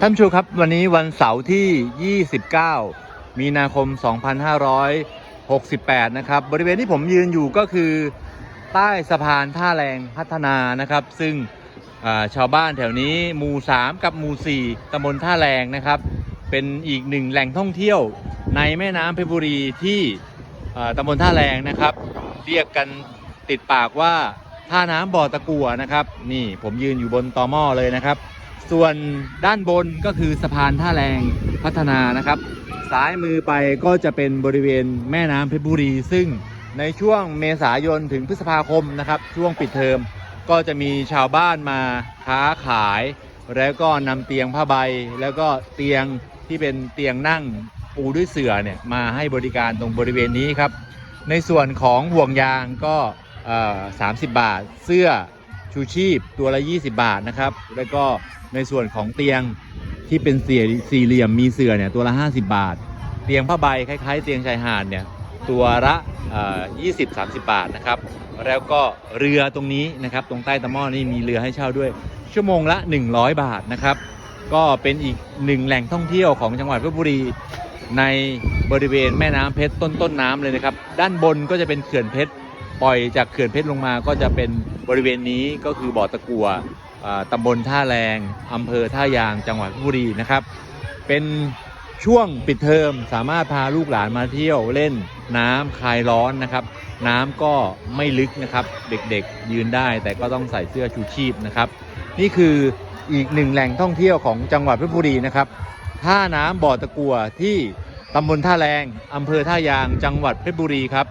ท่านผู้ชมครับวันนี้วันเสาร์ที่ 29 มีนาคม 2568 นะครับ บริเวณที่ผมยืนอยู่ก็คือ ใต้สะพานท่าแรงพัฒนานะครับ ซึ่งชาวบ้านแถวนี้หมู่ 3 กับหมู่ 4ตำบลท่าแรงนะครับ เป็นอีกหนึ่งแหล่งท่องเที่ยวในแม่น้ำเพชรบุรีที่อ่าตำบลท่าแรงนะครับ เรียกกันติดปากว่าท่าน้ำบ่อตะกัวนะครับ นี่ผมยืนอยู่บนตอหม้อเลยนะครับ ส่วนด้านบนก็คือสะพานท่าแรงพัฒนานะครับ ซ้ายมือไปก็จะเป็นบริเวณแม่น้ำเพชรบุรี ซึ่งในช่วงเมษายนถึงพฤษภาคมนะครับ ช่วงปิดเทอมก็จะมีชาวบ้านมาค้าขาย แล้วก็นำเตียงผ้าใบ แล้วก็เตียงที่เป็นเตียงนั่งปูด้วยเสื่อเนี่ยมาให้บริการตรงบริเวณนี้ครับ ในส่วนของห่วงยางก็ 30 บาท เสื้อ ชูชีพตัวละ 20 บาทนะครับ แล้วก็ในส่วนของเตียงที่เป็นเสี่สี่เหลี่ยมมีเสื่อเนี่ยตัวละ 50 บาท เตียงผ้าใบคล้ายๆ เตียงชายหาดเนี่ยตัวละอ่อ20-30บาทนะครับ แล้วก็เรือตรงนี้นะครับ ตรงใต้ตะหม้อนี่มีเรือให้เช่าด้วย ชั่วโมงละ 100 บาทนะครับ ก็เป็นอีกหนึ่งแหล่งท่องเที่ยวของจังหวัดเพชรบุรีในบริเวณแม่น้ำเพชรต้นต้นน้ำเลยนะครับ ด้านบนก็จะเป็นเขื่อนเพชร ปล่อยจากเขื่อนเพชรลงมาก็จะเป็นบริเวณนี้ก็คือบ่อตะกัวอ่าตำบลท่าแรงอำเภอท่ายางจังหวัดเพชรบุรีนะครับ เป็นช่วงปิดเทอมสามารถพาลูกหลานมาเที่ยวเล่นน้ำคลายร้อนนะครับ น้ำก็ไม่ลึกนะครับ เด็กๆยืนได้แต่ก็ต้องใส่เสื้อชูชีพนะครับ นี่คืออีกหนึ่งแหล่งท่องเที่ยวของจังหวัดเพชรบุรีนะครับท่าน้ำบ่อตะกัวที่ตำบลท่าแรงอำเภอท่ายางจังหวัดเพชรบุรีครับ